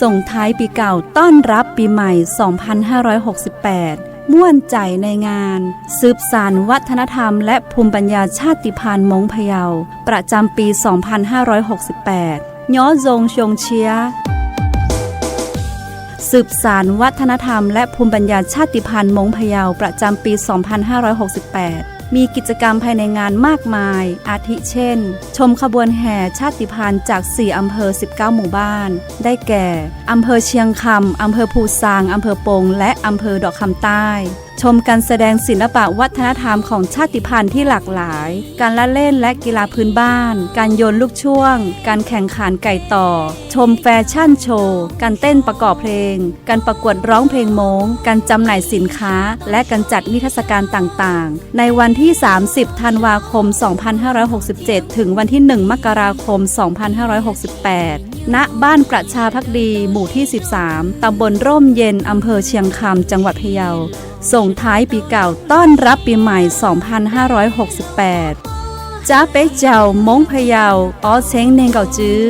ส่งท้ายปีเก่าต้อนรับปีใหม่ 2568 ม่วนใจในงาน สืบสารวัฒนธรรมและภูมิปัญญาชาติพันธุ์มงพะเยา ประจำปี 2568 ย้อจงชงเชียสืบสารวัฒนธรรมและภูมิปัญญาชาติพันธุ์มงพะเยาประจำปี 2568 มีกิจกรรมภายในงานมากมาย อาทิเช่น ชมขบวนแห่ชาติพันธุ์จาก 4 อำเภอ 19 หมู่บ้าน ได้แก่ อำเภอเชียงคำอำเภอภูซาง อำเภอปง และอำเภอดอกคำใต้ ชมการแสดงศิลปะวัฒนธรรมของชาติพันธุ์ที่หลากหลาย การละเล่นและกีฬาพื้นบ้าน การโยนลูกช่วง การแข่งขันไก่ต่อ ชมแฟชั่นโชว์ การเต้นประกอบเพลง การประกวดร้องเพลงโมง การจำหน่ายสินค้า และการจัดนิทรรศการต่างๆ ในวันที่ 30 ธันวาคม 2567 ถึงวันที่ 1 มกราคม 2568 ณ บ้านประชาพักดี หมู่ที่ 13 ตำบลร่มเย็น อำเภอเชียงคำ จังหวัดพะเยา ส่งท้ายปีเก่าต้อนรับปีใหม่ 2568จ้าเป๊กเจ้ามงพะเยาอ๋อเซ้งเนงเก่าจื้อ